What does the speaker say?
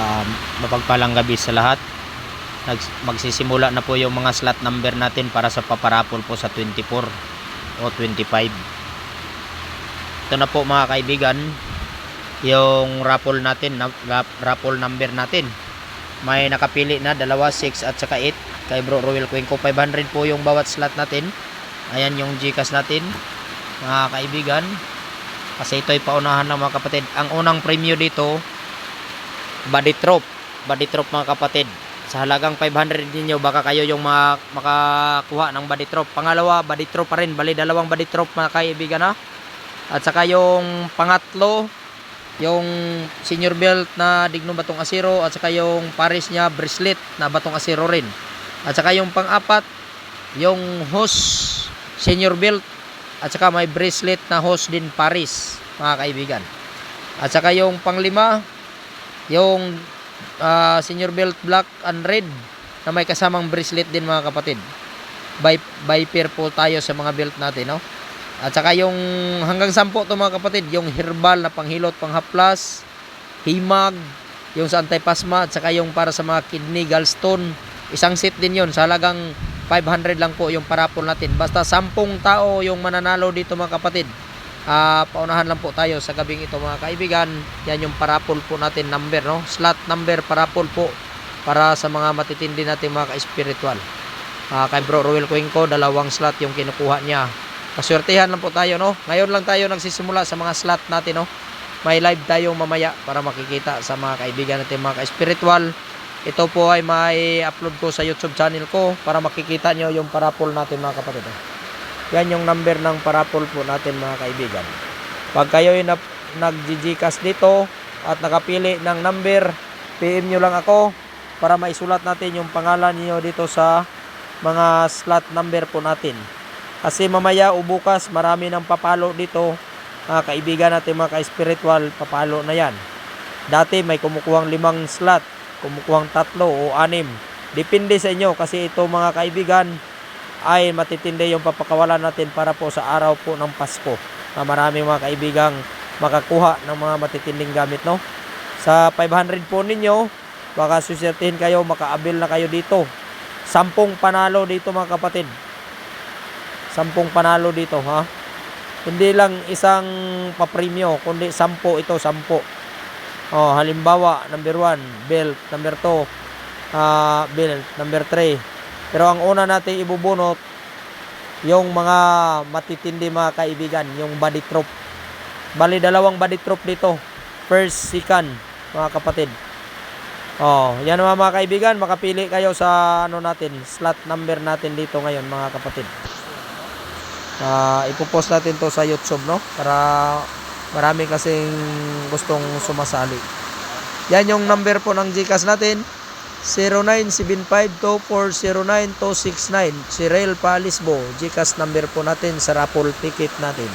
Um, mapagpalang gabi sa lahat. Magsisimula na po yung mga slot number natin para sa paparapol po sa 24 o 25. Ito na po mga kaibigan, yung raffle natin, raffle number natin. May nakapili na, dalawa, 6 at saka 8. Kay Bro Royal Cuenco, 500 po yung bawat slot natin. Ayan yung Gcash natin, mga kaibigan. Kasi ito'y paunahan ng mga kapatid. Ang unang premyo dito, body trop. Body trop mga kapatid. Sa halagang 500 ninyo, baka kayo yung mga makakuha ng body trop. Pangalawa, body trop pa rin. Bali, dalawang body trop mga kaibigan ha. At saka yung pangatlo, yung senior belt na dignong batong asiro at saka yung pares niya bracelet na batong asiro rin. At saka yung pang-apat, yung hose senior belt at saka may bracelet na hose din pares mga kaibigan. At saka yung panglima, yung ah, senior belt black and red na may kasamang bracelet din mga kapatid. By, by pair po tayo sa mga belt natin, no? At saka yung hanggang sampo to mga kapatid, yung herbal na panghilot, panghaplas, himag, yung sa antipasma, at saka yung para sa mga kidney, gallstone, isang set din yun, sa halagang 500 lang po yung parapol natin. Basta sampung tao yung mananalo dito mga kapatid. Ah, paunahan lang po tayo sa gabing ito mga kaibigan. Yan yung parapol po natin number, no? Slot number parapol po para sa mga matitindi natin mga ka-spiritual. Ah, kay Bro Royal Cuenco, dalawang slot yung kinukuha niya. Paswertehan lang po tayo, no? Ngayon lang tayo nagsisimula sa mga slot natin, no? May live tayo mamaya para makikita sa mga kaibigan natin mga ka-spiritual. Ito po ay may upload ko sa YouTube channel ko para makikita nyo yung parapol natin mga kapatid. Yan yung number ng parapol po natin mga kaibigan. Pag kayo ay nag nag-gcash dito at nakapili ng number, PM nyo lang ako para maisulat natin yung pangalan niyo dito sa mga slot number po natin. Kasi mamaya o bukas marami ng papalo dito mga kaibigan natin mga ka-spiritual papalo na yan. Dati may kumukuhang limang slot, kumukuhang tatlo o anim. Depende sa inyo kasi ito mga kaibigan ay matitindi yung papakawalan natin para po sa araw po ng Pasko. Na maraming mga kaibigang makakuha ng mga matitinding gamit no. Sa 500 po ninyo, baka susertihin kayo, makaabil na kayo dito. Sampung panalo dito mga kapatid. Sampung panalo dito ha. Hindi lang isang papremyo, kundi sampo ito, sampo. Oh, halimbawa, number 1, belt, number 2, ah belt, number 3. Pero ang una natin ibubunot, yung mga matitindi mga kaibigan, yung body troop. Bali, dalawang body troop dito. First, second, mga kapatid. Oh, yan mga, mga kaibigan, makapili kayo sa ano natin, slot number natin dito ngayon mga kapatid. Ah, ipopost natin to sa YouTube, no? Para marami kasing gustong sumasali. Yan yung number po ng GCash natin. 09752409-269 si Rail Palisbo GCash number po natin sa raffle ticket natin